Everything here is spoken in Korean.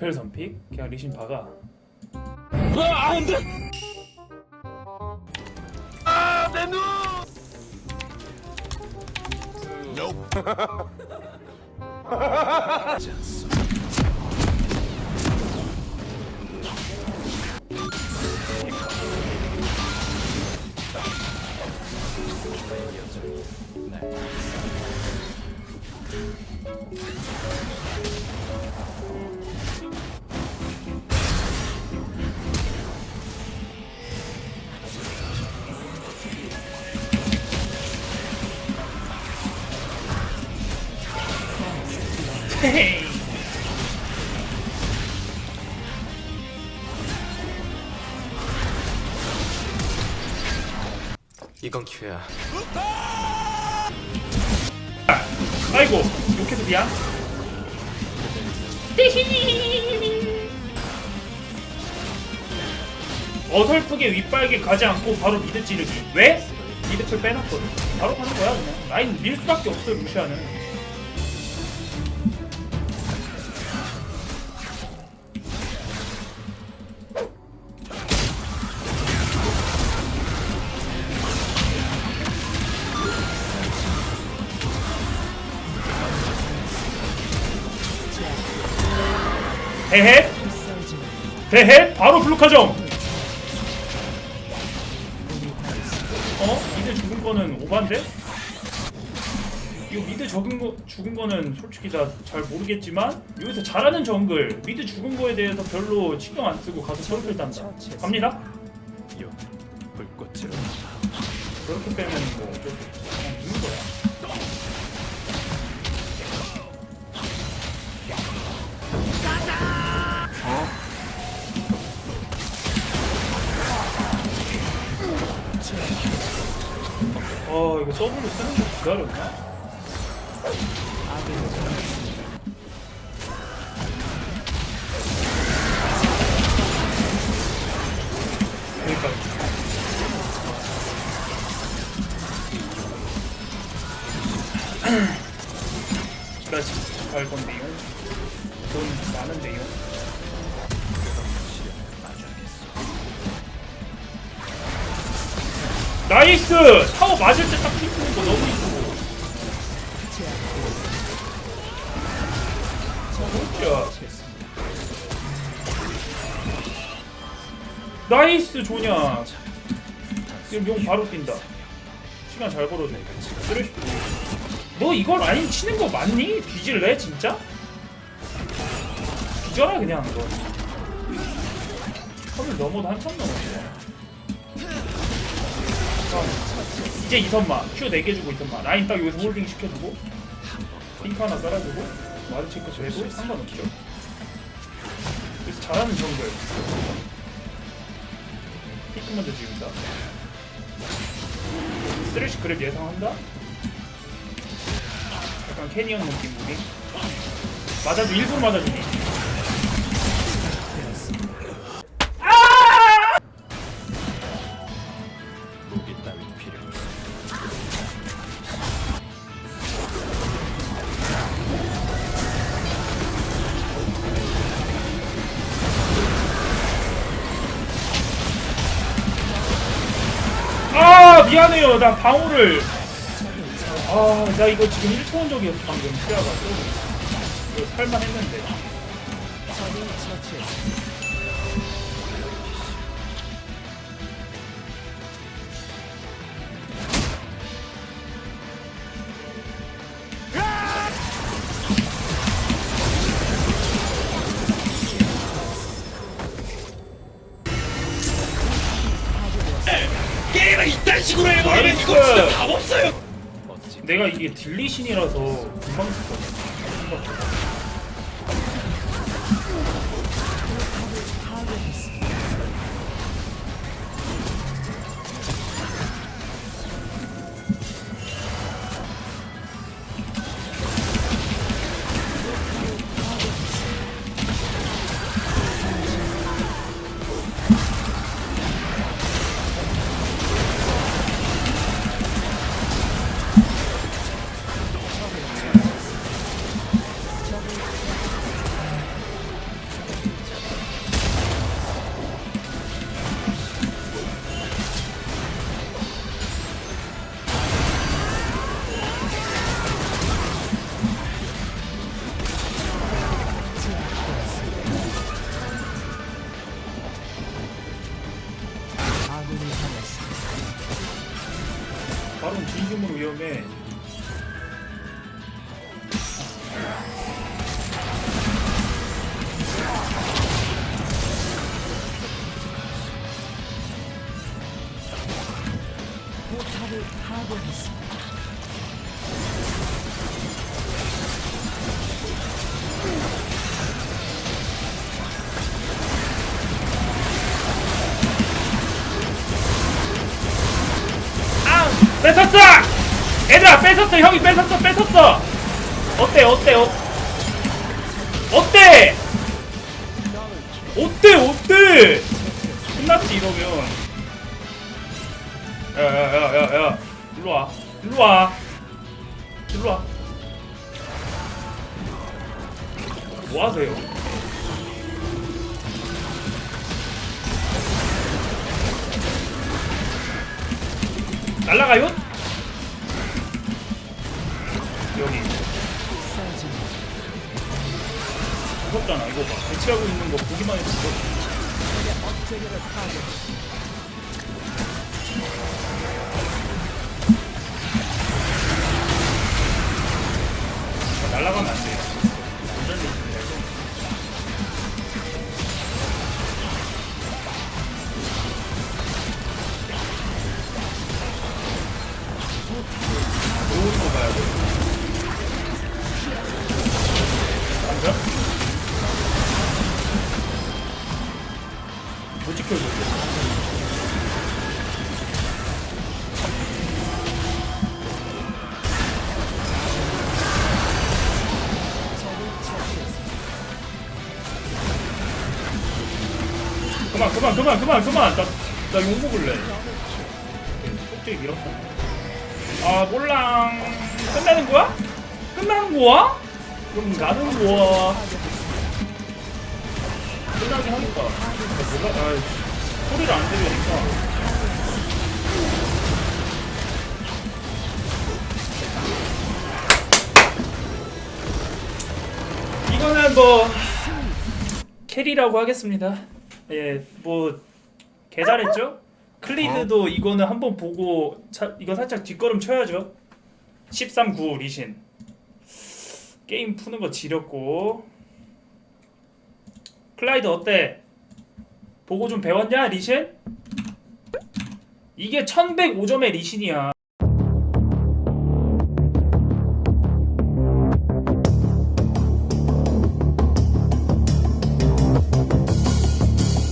노펠 선픽 그냥 리신 박아 헤이 이건 기회야. 아이고 욕해서 미안. 어설프게 윗발게 가지 않고 바로 미드 찌르기. 왜? 미드 풀 빼놨거든. 바로 가는 거야 그냥. 라인 밀 수밖에 없어 루시아는 대해? 대해? 바로 블루카정! 어? 미드 죽은 거는 오반데? 이거 미드 적은 거 죽은 거는 솔직히 나잘 모르겠지만 여기서 잘하는 정글 미드 죽은 거에 대해서 별로 신경 안 쓰고 가서 서로를 단다. 갑니다. 그렇게 빼면 뭐 어쩔 수 없어 이거 서브로 쓰는 거 기다렸나? 그러니까 다시 갈 건데요. 돈 많은데요. 나이스! 타워 맞을 때딱 피쓰는 거 너무 이쁘고. 진짜. 나이스 조냐. 지금 용 바로 뛴다. 시간 잘 벌어줘. 쓰레쉬. 너 이거 라인 치는 거 맞니? 뒤질래 진짜? 뒤져라 그냥 너. 선을 넘어도 한참 넘었어. 자, 이제 이선마 큐 4개 주고 이선마 라인 딱 여기서 홀딩 시켜주고 핑크 하나 깔아주고 와드 체크 해도 상관없죠. 그래서 잘하는 정글. 피크 먼저 지운다. 쓰레쉬 그랩 예상한다. 약간 캐니언 느낌 무빙 맞아도 일부러 맞아주니 미안해요. 나 방어를 아 나 이거 지금 1초원적이었어 방금. 좀 이거 살만 했는데 게임을 이딴 식으로 해버리면 나이스. 이거 진짜 답 없어요. 내가 이게 딜리신이라서 금방 썼거든 위험해. 얘들아 뺏었어. 형이 뺏었어 뺏었어. 어때 어때 어, 어때? 어때 어때? 끝났지 이러면. 야야야야야. 일로와. 일로와. 일로와. 뭐하세요? 날라가요? 여기. 무섭잖아 이거 봐. 배치하고 있는 거 보기만 해도 무섭 날라가면 안돼 그만 그만 그만 그만 그만. 나나 욕 먹을래. 꼭지기 밀었어. 아 몰랑. 끝나는 거야? 끝나는 거야? 그럼 가는 거야 하니까 나 몰라 아이씨. 소리를 안 들으니까. 이거는 뭐 캐리라고 하겠습니다. 예 뭐 개잘했죠? 클리드도 이거는 한번 보고 차, 이거 살짝 뒷걸음 쳐야죠. 13-9 리신. 게임 푸는 거 지렸고 클라이드 어때? 보고 좀 배웠냐 리신? 이게 1105점의 리신이야